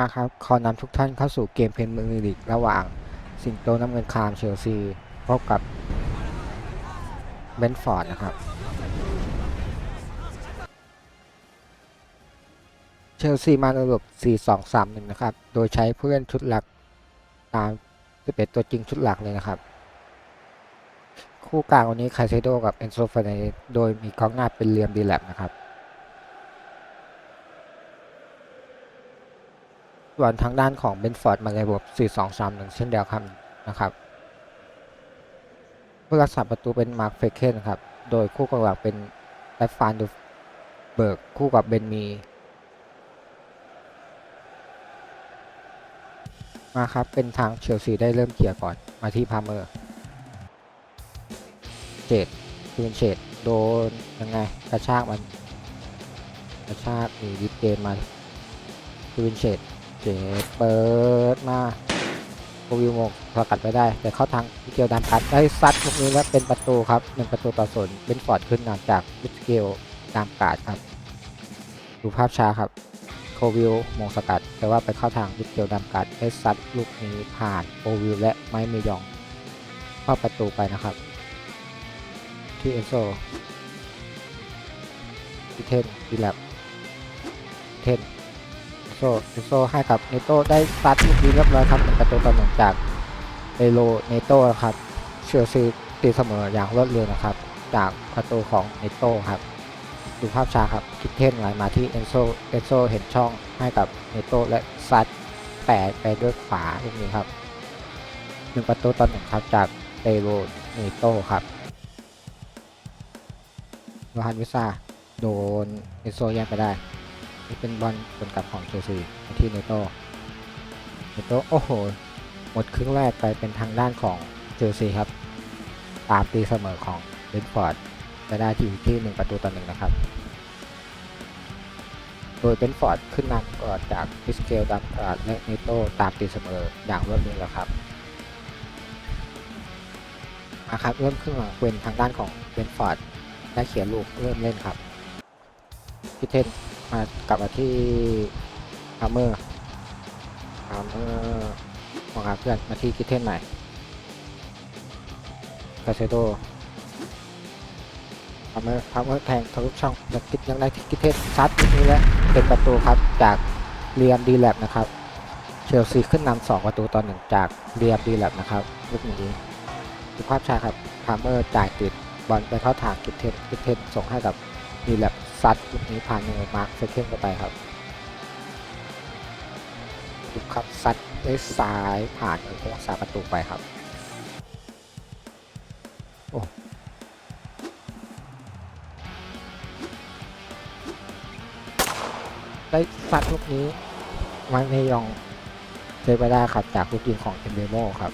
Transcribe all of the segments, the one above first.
นะครับขอนำทุกท่านเข้าสู่เกมเพนเมอร์ลีกระหว่าง สิงโตน้ำเงินคามเชลซีพบกับเบนฟอร์ดนะครับ เชลซีมาในระบบ 4-2-3-1 นะครับ โดยใช้ผู้เล่นชุดหลักตาม 11 ตัวจริงชุดหลักเลยนะครับ คู่กลางวันนี้ไคเซโดกับเอนโซฟาเนโดยมีกองหน้าเป็นเลียมดีแลบนะครับ ส่วนทางด้านของเบนฟอร์ดมาในระบบ4-2-3-1 เช่นเดียวกันนะครับผู้รักษาประตูเป็นมาร์คเฟเคนครับโดยคู่กองหลังเป็นแอฟฟานดูเบิร์กคู่กับเบนมีมาครับเป็นทางเชลซีได้เริ่มเกียร์ก่อนมาที่พาเมอร์เจดคืนเฉดโดนยังไงกระชากมันกระชากมีวิดเกมมาคืนเฉด เจดเปิดมาโควิวโมงสกัดไปได้ แต่เข้าทางวิเกลดันพัดได้ซัดลูกนี้แล้วเป็นประตูครับหนึ่งประตูต่อศูนย์เป็นฟอร์ดขึ้นนำจากวิเกลตามกาดครับ ดูภาพช้าครับโควิลมงสกัด แต่ว่าไปเข้าทางวิเกลดัมกัดได้ซัดลูกนี้ผ่านโควิลและไมเมยองเข้าประตูไปนะครับ ที่เอนโซที่เทนดีแลบเทนเอน โซเอนโซให้กับเนโตได้ซัดลูกนี้เรียบร้อยครับเป็นประตูต่อหนึ่งจากเอโลเนโตครับเชลซีตีเสมออย่างรวดเร็วนะครับ จากประตูของเนโตครับ ดูภาพช้าครับคิดเทนไหลมาที่เอนโซเอนโซเห็นช่องให้กับเนโตและซัดแปะไปด้วยขวาลูกนี้ครับหนึ่งประตูต่อหนึ่งครับจากเตโรเนโตครับโยฮันวิซาโดนเอนโซแย่งไปได้ นี่เป็นบอลสวนกลับของเชลซีที่เนโต้เนโต้โอ้โห หมดครึ่งแรกไปเป็นทางด้านของเชลซีครับตามตีเสมอของเบนฟอร์ดไปได้ที่ที่หนึ่งประตูต่อหนึ่งนะครับ โดยเบนฟอร์ดขึ้นนำก่อนจากพิสเกลดัมกาดและเนโต้ตามตีเสมออย่างรวดเร็วแล้วครับมาครับเริ่มครึ่งหลังเป็นทางด้านของเบนฟอร์ดได้เขียนลูกเริ่มเล่นครับพิเทน มากลับมาที่ฮาร์เมอร์ฮาร์เมอร์มองหาเพื่อนมาที่คิเทนใหม่กาเซโดทำให้ทำให้แทงทะลุช่องแล้วคิดยังได้ที่กิเทสซัดลูกนี้แล้วเป็นประตูครับจากเรียมดีแลบนะครับเชลซีขึ้นนำสองประตูต่อหนึ่งจากเรียมดีแลบนะครับลูกนี้ดูภาพช้าครับพาเมอร์จ่ายติดบอลไปเข้าทางกิเทสกิเทสส่งให้กับ ซัดลูกนี้ผ่านมือมาร์คเซเคนเข้าไปครับดูครับซัดด้วยซ้ายผ่านมือผู้รักษาประตูไปครับโอ้ได้ซัดลูกนี้มันในยองเซฟไปได้ครับจากลูกยิงของเอมเบโมครับ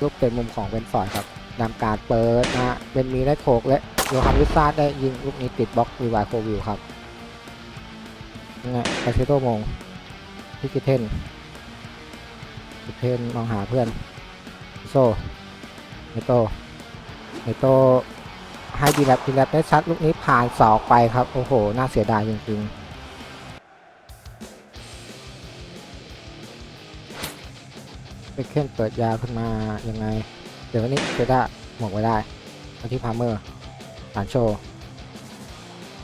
ลูกเป็นมุมของเวนฟอร์ดครับนำการเปิดนะฮะเป็นมีได้โขกและ โยฮันวิซาได้ยิงลูกนี้ติดบล็อกวีวายโควิลครับยังไงคาเซโตมงที่กิเทนกิเทนมองหาเพื่อน โซเนโตเนโตให้ดีแลบดีแลบได้ซัดลูกนี้ผ่านสอกไปครับ โอ้โห น่าเสียดายจริงๆเบคเคนเปิดยาขึ้นมายังไง เดี๋ยววันนี้เจด้าหมวกไว้ได้มาที่พาเมอร์ สานโช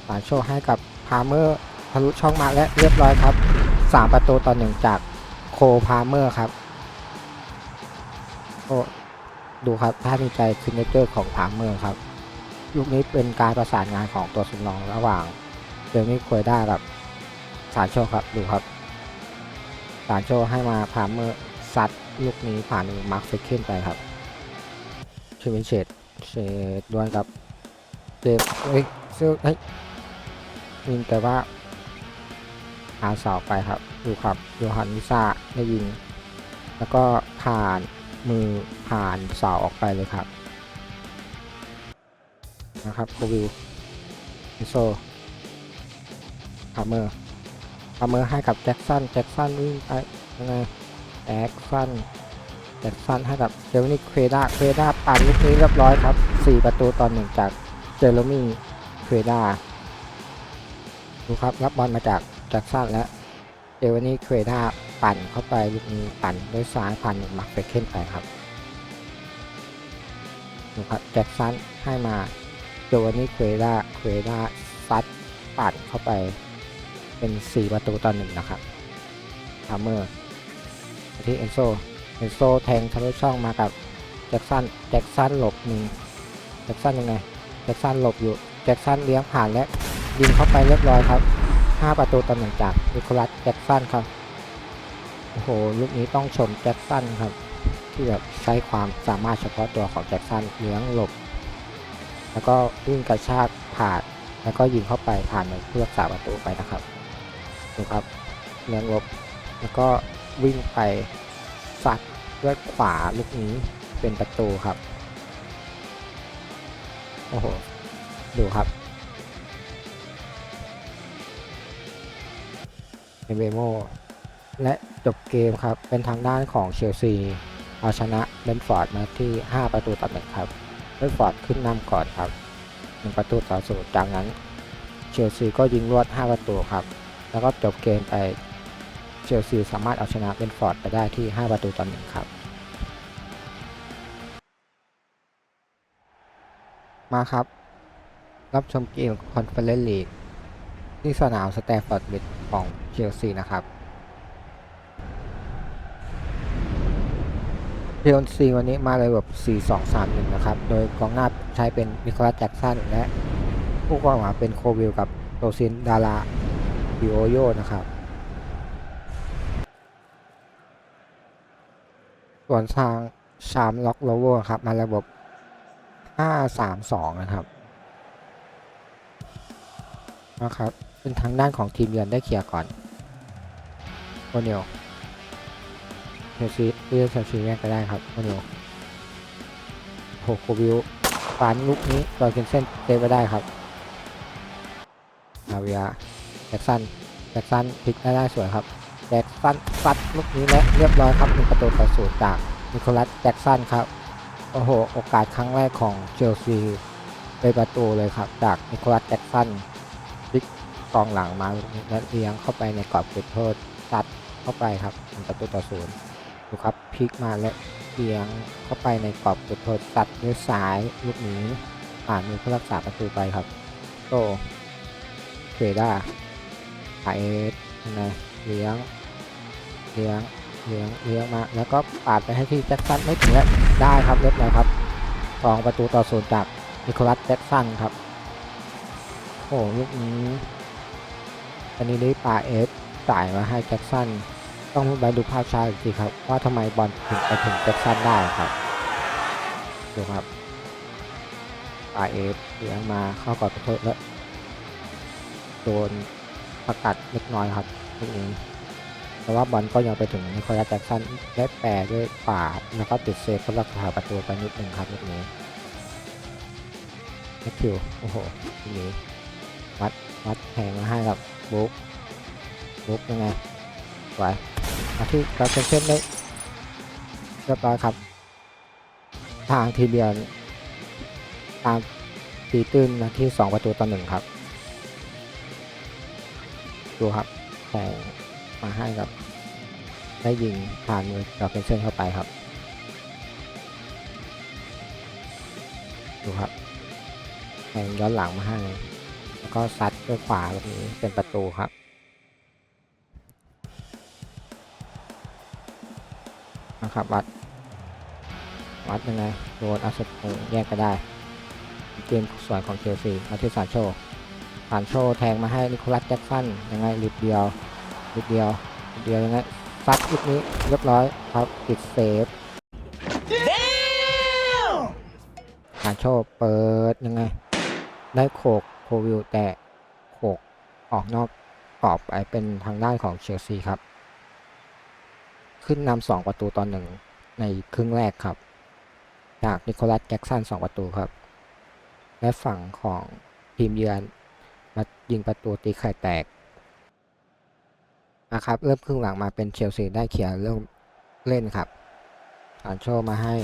สานโชให้กับพาเมอร์ทะลุช่องมาและเรียบร้อยครับ 3 ประตูต่อหนึ่งจากโคพาเมอร์ครับโอ้ดูครับถ้ามีใจซินเนเจอร์ของพาเมอร์ครับลูกนี้เป็นการประสานงานของตัวสำรองระหว่างเดลมี่ควยด้ากับสานโชครับดูครับสารโชว์ให้มาพาเมอร์ซัดลูกนี้ผ่านมาร์คเฟคเคนไปครับชูวินเชดเชดดวลกับ เจฟเอ้ยเซลเฮ้ยยิงแต่ว่าหาเสาไปครับดูครับโยฮันวิซาได้ยิง แล้วก็ผ่านมือผ่านเสาออกไปเลยครับ นะครับโควิลอิโซพาเมอร์พาเมอร์ให้กับแจ็คสันแจ็คสันวิ่งไปยังไงแจ็คสันแจ็คสันให้กับเจอร์นี่เควด้าเควด้าปั่นลูกนี้เรียบร้อยครับ 4 ประตูต่อหนึ่งจาก เจอร์มี่เควด้าดูครับรับบอลมาจากแจ็คสันและเจอร์นี่เควด้าปั่นเข้าไปลูกนี้ปั่นด้วยซ้ายผ่านมาร์คเฟเคนไปครับดูครับแจ็คสันให้มาโจวานี่เควด้าเควด้าซัดปั่นเข้าไปเป็น 4 ประตูต่อหนึ่งนะครับทามเมอร์ที่เอนโซเอนโซแทงทะลุช่องมากับแจ็คสันแจ็คสันหลบหนึ่งแจ็คสันยังไง จ็คสันหลบอยู่แจ็คสันเลี้ยงผ่านและยิงเข้าไปเรียบร้อยครับ 5 ประตูต่อหนึ่งจากนิโคลัสแจ็คสันครับโอ้โหลูกนี้ต้องชมแจ็คสันครับ ที่แบบใช้ความสามารถเฉพาะตัวของแจ็คสันเลี้ยงหลบ แล้วก็วิ่งกระชากผ่านแล้วก็ยิงเข้าไปผ่านในเพื่อรักษาประตูไปนะครับดูครับเลี้ยงหลบ แล้วก็วิ่งไปสัดด้วยขวาลูกนี้เป็นประตูครับ โอ้โห ดูครับเอเบโมและจบเกมครับ เป็นทางด้านของเชลซี เอาชนะเบนฟอร์ดมาที่ 5 ประตูต่อหนึ่งครับเบนฟอร์ดขึ้นนำก่อนครับ1ประตูต่อศูนย์จากนั้นเชลซีก็ยิงรวด 5 ประตูครับ แล้วก็จบเกมไปเชลซีสามารถเอาชนะเบนฟอร์ดไปได้ที่ 5 ประตูต่อหนึ่งครับ มาครับ รับชมเกมคอนเฟอเรนซ์ลีกที่สนามสแตฟอร์ดบริดของเชลซีนะครับเชลซีวันนี้มาเลยแบบ 4-2-3-1 นะครับ โดยกองหน้าใช้เป็นนิโคลัสแจ็กสันและผู้กองหลังเป็นโควิลกับโตซินดาราดิโอโยนะครับ ส่วนทางชามล็อกโลเวอร์ครับ มาระบบ 5-3-2 นะครับนะครับเป็นทางด้านของทีมเยือนได้เคลียร์ก่อนโอเนลเชลซีเลือกเชลซีแยกก็ได้ครับโอเนลโฮโควิลฟานลุกนี้จอร์เกนเซนเซฟไปได้ครับอาเวียแจ็คสันแจ็คสันพลิกได้ได้สวยครับแจ็คสันซัดลูกนี้และเรียบร้อยครับหนึ่งประตูต่อศูนย์จากนิโคลัสแจ็คสันครับ โอ้โห โอกาสครั้งแรกของเชลซีเป็นประตูเลยครับ จากนิโคลัสแจ็คสันพลิกกองหลังมาและเลี้ยงเข้าไปในกรอบเขตโทษตัดเข้าไปครับเป็นประตูต่อศูนย์ดูครับพลิกมาและเลี้ยงเข้าไปในกรอบเขตโทษตัดด้วยซ้ายลูกนี้ผ่านมือผู้รักษาประตูไปครับโตเฟด้าไอเอสยังไงเลี้ยงเลี้ยง เลี้ยงเลี้ยงมาแล้วก็ปาดไปให้ที่แจ็คสันไม่ถึงและได้ครับเรียบร้อยครับสองประตูต่อศูนย์จากนิโคลัสแจ็คสันครับโอ้ลูกนี้อันนี้ได้ปาเอสจ่ายมาให้แจ็คสันต้องไปดูภาพช้าอีกทีครับ ว่าทำไมบอลถึงไปถึงแจ็คสันได้ครับดูครับปาเอสเลี้ยงมาเข้าก่อนประตูแล้วโดนประกัดเล็กน้อยครับลูกนี้ แต่ว่าบอลก็ยังไปถึงนิโคลัสแจ็คสันได้แปรด้วยป่าแล้วก็ติดเซฟสำหรับขาประตูไปนิดหนึ่งครับลูกนี้แมทธิวโอ้โหลูกนี้วัดวัดแทงมาให้ครับบุ๊กบุ๊กยังไงไหวมาที่กราฟเซนได้เรียบร้อยครับ ทางทีเบียนตามตีตื้นมาที่ 2 ประตูต่อหนึ่งครับ ดูครับแทงมาให้กับ ได้ยิงผ่านมือกราฟเซนเข้าไปครับ ดูครับแทงย้อนหลังมาให้แล้วก็ซัดด้วยขวาแบบนี้เป็นประตูครับนะครับวัด วัดยังไงโดนอาสตแยกก็ได้เกมสวยของเชลซีมาที่ซานโชซานโชแทงมาให้นิโคลัสแจ็คสันยังไงลิบเดียวลิบเดียวลิบเดียวยังไง ซัดลูกนี้เรียบร้อยครับติดเซฟซาโชเปิดยังไง ได้โขกโควิลแต่โขกออกนอกกรอบไปเป็นทางด้านของเชลซีครับ ขึ้นนำสองประตูตอนหนึ่งในครึ่งแรกครับ จากนิโคลัสแจ็กสันสองประตูครับ และฝั่งของทีมเยือนมายิงประตูตีไข่แตก นะครับ เริ่มครึ่งหลังมาเป็นเชลซีได้เคลียเริ่มเล่นครับอันโชมาให้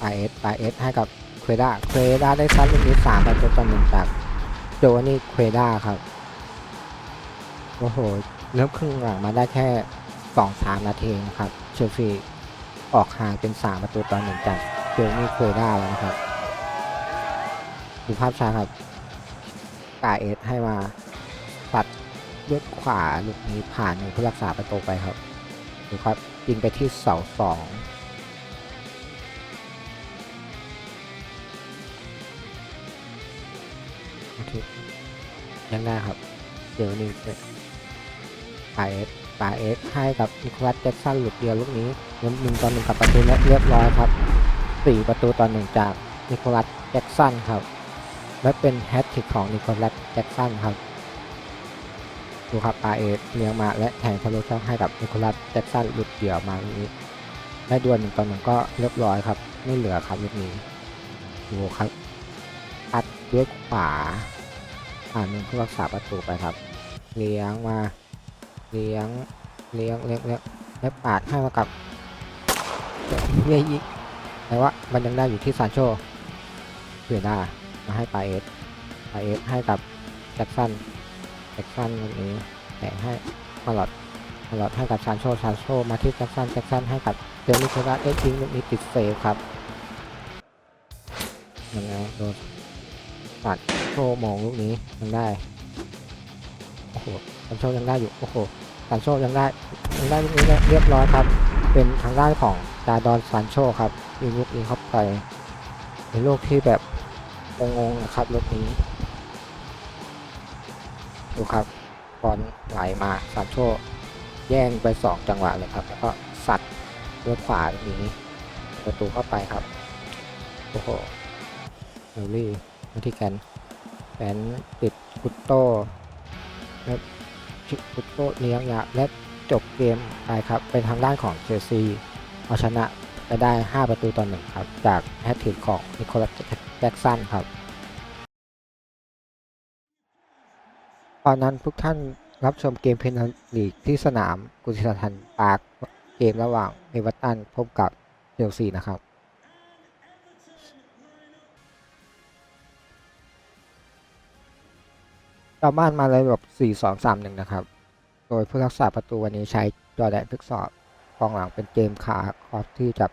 ไอเอสไอเอสให้กับเควด้าเควด้าได้ซัดลูกนี้สามประตูต่อหนึ่งจากโจวานี่เควด้าครับ โอ้โห เริ่มครึ่งหลังมาได้แค่สองสามนาทีนะครับ เชลซีออกห่างเป็นสามประตูต่อหนึ่งจากเจอมี่เคยได้แล้วนะครับดูภาพช้าครับกาเอสให้มาปัด ด้วยขวาลูกนี้ผ่านมือผู้รักษาประตูไปครับดูครับยิงไปที่เสาสองโอเคยังได้ครับ เดี๋ยวนี้ปาเอสปาเอสให้กับนิโคลัสแจ็คสันหลุดเดียวลูกนี้เริ่มหนึ่งต่อหนึ่งกับประตูและเรียบร้อยครับสี่ประตูต่อหนึ่งจากนิโคลัสแจ็คสันครับ และเป็นแฮตทริกของนิโคลัสแจ็คสันครับ ดูครับปาเอเลี้ยงมาและแทงทะลุช่องให้กับนิโคลัสแจ็คสันหลุดเดี่ยวมาลูกนี้ได้ดวลหนึ่งต่อหนึ่งก็เรียบร้อยครับ ไม่เหลือครับลูกนี้ดูครับอัดด้วยขวาผ่านมือผู้รักษาประตูไปครับ เลี้ยงมาเลี้ยงเลี้ยงเลี้ยงเลี้ยงและปาดให้มากับเยียอีกแต่ว่ามันยังได้อยู่ที่ซานโชเผื่อได้มาให้ปาเอสปาเอสให้กับแจ็คสัน แจ็คสันนี้แต่ให้มาลอดมาลอดให้กับซานโชซานโชมาที่แจ็คสันแจ็คสันให้กับเดนิสเซราเอ็กซ์ยิงลูกนี้ติดเซฟครับยังไงโดนตัดโชมองลูกนี้ยังได้โอ้โหซานโชยังได้อยู่โอ้โหซานโชยังได้ยังได้ลูกนี้เรียบร้อยครับ เป็นทางด้านของดาดอนซานโชครับยิงลูกนี้เข้าไปเป็นลูกที่แบบงงๆนะครับลูกนี้ ดูครับบอลไหลมาซานโชแย่งไป 2 จังหวะเลยครับ แล้วก็สัตว์ด้วยขวาตรงนี้ประตูเข้าไปครับ โอ้โหเฮลลี่มาที่แกนแกนติดกุตโต้และกุตโต้เลี้ยงยาและจบเกมไปครับ เป็นทางด้านของเชลซีเอาชนะไปได้ 5 ประตูต่อหนึ่งครับ จากแฮตทริกของนิโคลัสแจ็กสันครับ ตอนนั้นทุกท่านรับชมเกมเพนลีกที่สนามกุสิทันปาร์คเกมระหว่างเอเวอร์ตันพบกับเชลซีนะครับต่อบ้านมาเลยแบบ 4 2 3 1 นะครับ โดยผู้รักษาประตูวันนี้ใช้จอแดนทึกสอบกองหลังเป็นเจมส์คาคอฟที่จับ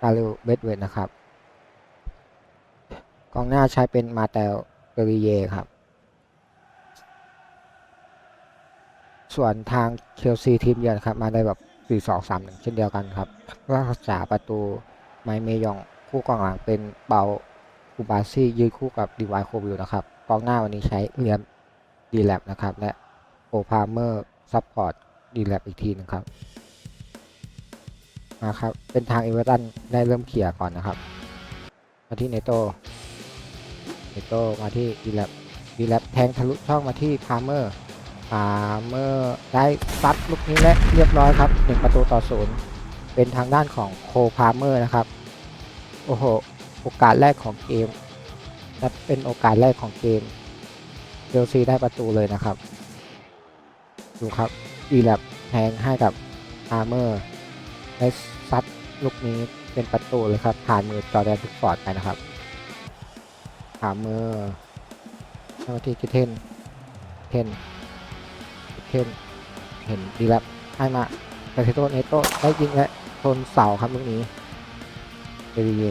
กาลิลเบดเวนนะครับ กองหน้าใช้เป็นมาเตลเกริเยครับ ส่วนทางเชลซีทีมเยือนครับมาได้แบบ 4 2 3 1 เช่นเดียวกันครับรักษาประตูไมเมยองคู่กองหลังเป็นเบาคูบาซี่ยืนคู่กับดีวายโควิลนะครับกองหน้าวันนี้ใช้เลียมดีแลบนะครับ และโอพาเมอร์ซัพพอร์ตดีแลบอีกทีนึงครับมาครับ เป็นทางเอเวอร์ตันได้เริ่มเขี่ยร์ก่อนนะครับ มาที่เนโตเนโตมาที่ดีแลบดีแลบแทงทะลุช่องมาที่พาเมอร์ พาเมอร์ได้ซัดลูกนี้และเรียบร้อยครับหนึ่งประตูต่อศูนย์เป็นทางด้านของโคพาเมอร์นะครับ โอ้โห โอกาสแรกของเกมและเป็นโอกาสแรกของเกมเชลซีได้ประตูเลยนะครับ ดูครับอีแลบแทงให้กับพาเมอร์ได้ซัดลูกนี้เป็นประตูเลยครับ ผ่านมือจอแดนพิกฟอร์ดไปนะครับพาเมอร์เข้าที่กิเทนเทน เคนเห็นดีแล้วให้มาแต่เทโตเนโตได้ยิงและชนเสาครับลูกนี้เอริเย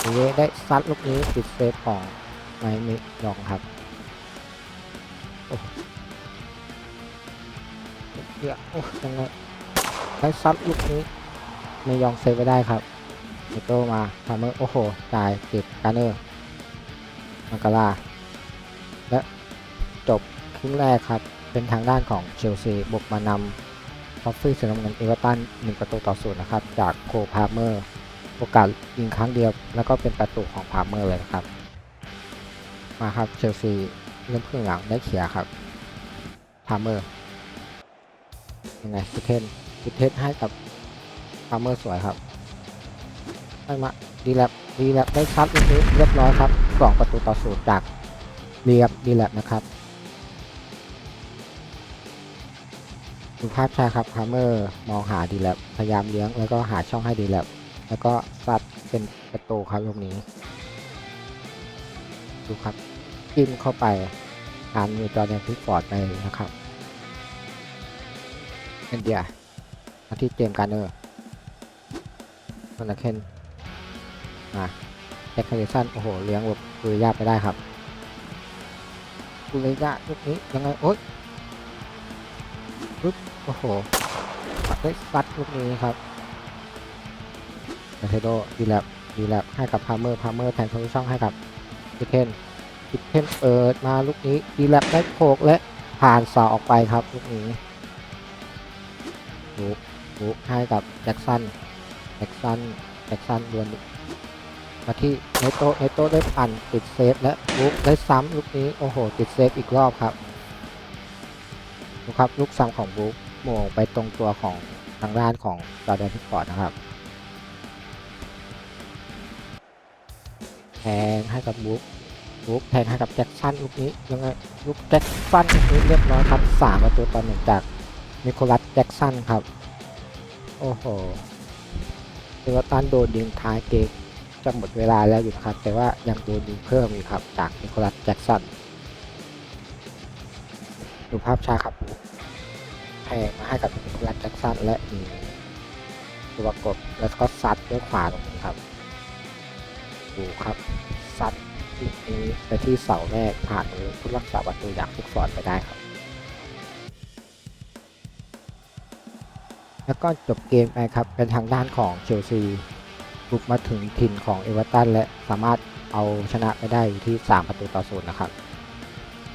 เอริเยได้ซัดลูกนี้ติดเซฟของไมมิยองครับโอ้เดี๋ยวโอ้ยังไงได้ซัดลูกนี้ไม่ยองเซฟไปได้ครับเนโตมาทำเมอร์โอ้โหจ่ายติดการเนอร์มังกาลาและจบ รึ่งแรกครับ เป็นทางด้านของเชลซีบุกมานำคอฟฟี่สีน้ำเงินเอเวอร์ตัน1ประตูต่อศูนย์นะครับ จากโคพาเมอร์ โอกาสยิงครั้งเดียว แล้วก็เป็นประตูของพาเมอร์เลยนะครับ มาครับเชลซีเริ่มครึ่งหลังได้เขียครับพาเมอร์ยังไงพิเทนพิเทนให้กับพาเมอร์สวยครับให้มาดีแลบดีแลบได้ซัดเรียบร้อยครับสองประตูต่อศูนย์จากเรียบดีแลบนะครับ ดูภาพชาครับฮาร์เมอร์มองหาดีแลบพยายามเลี้ยงแล้วก็หาช่องให้ดีแลบแล้วก็ซัดเป็นประตูครับลูกนี้ ดูครับจิ้มเข้าไปผ่านมือจอร์แดนพิกฟอร์ดไปนะครับเอนเดียมาที่เจมส์การ์เนอร์คอนเคนมาแจ็คคาริสันโอ้โหเลี้ยงแบบคุยยากไปได้ครับคุยยากลูกนี้ยังไงโอ๊ย ปึ๊บโอ้โหปัดได้ซัดลูกนี้ครับเทโดดีแลบดีแลบให้กับพาเมอร์พาเมอร์แทนทางช่องให้กับพิเทนพิเทนเปิดมาลูกนี้ดีแลบได้โขกและผ่านเสาออกไปครับลูกนี้บุกบุกให้กับแจ็คสันแจ็คสันแจ็คสันดวลมาที่เนโตเนโตได้ปั่นติดเซฟและบุกได้ซ้ำลูกนี้โอ้โหติดเซฟอีกรอบครับ ครับลูกซ้ำของบุ๊กโมงไปตรงตัวของทางด้านของจอแดนพิกฟอร์ดนะครับแทงให้กับบุ๊กบุ๊กแทงให้กับแจ็คสันลูกนี้ยังไงลูกแจ็คสันลูกนี้เรียบร้อยครับสามประตูต่อหนึ่งจากนิโคลัสแจ็กสันครับ โอ้โหเอเวอร์ตันโดนยิงท้ายเกมจะหมดเวลาแล้วอยู่ครับ แต่ว่ายังโดนยิงเพิ่มอีกครับ จากนิโคลัสแจ็กสัน ดูภาพช้าครับแพงมาให้กับนิโคลัสแจ็กสันและยิงตัวกบแล้วก็ซัดด้วยขวาตรงนี้ครับ ดูครับซัดลูกนี้ไปที่เสาแรกผ่านมือผู้รักษาประตูอย่างฟุกฟอดไปได้ครับ แล้วก็จบเกมไปครับเป็นทางด้านของเชลซีบุกมาถึงถิ่นของเอเวอร์ตันและสามารถเอาชนะไปได้อยู่ที่ 3 ประตูต่อศูนย์นะครับ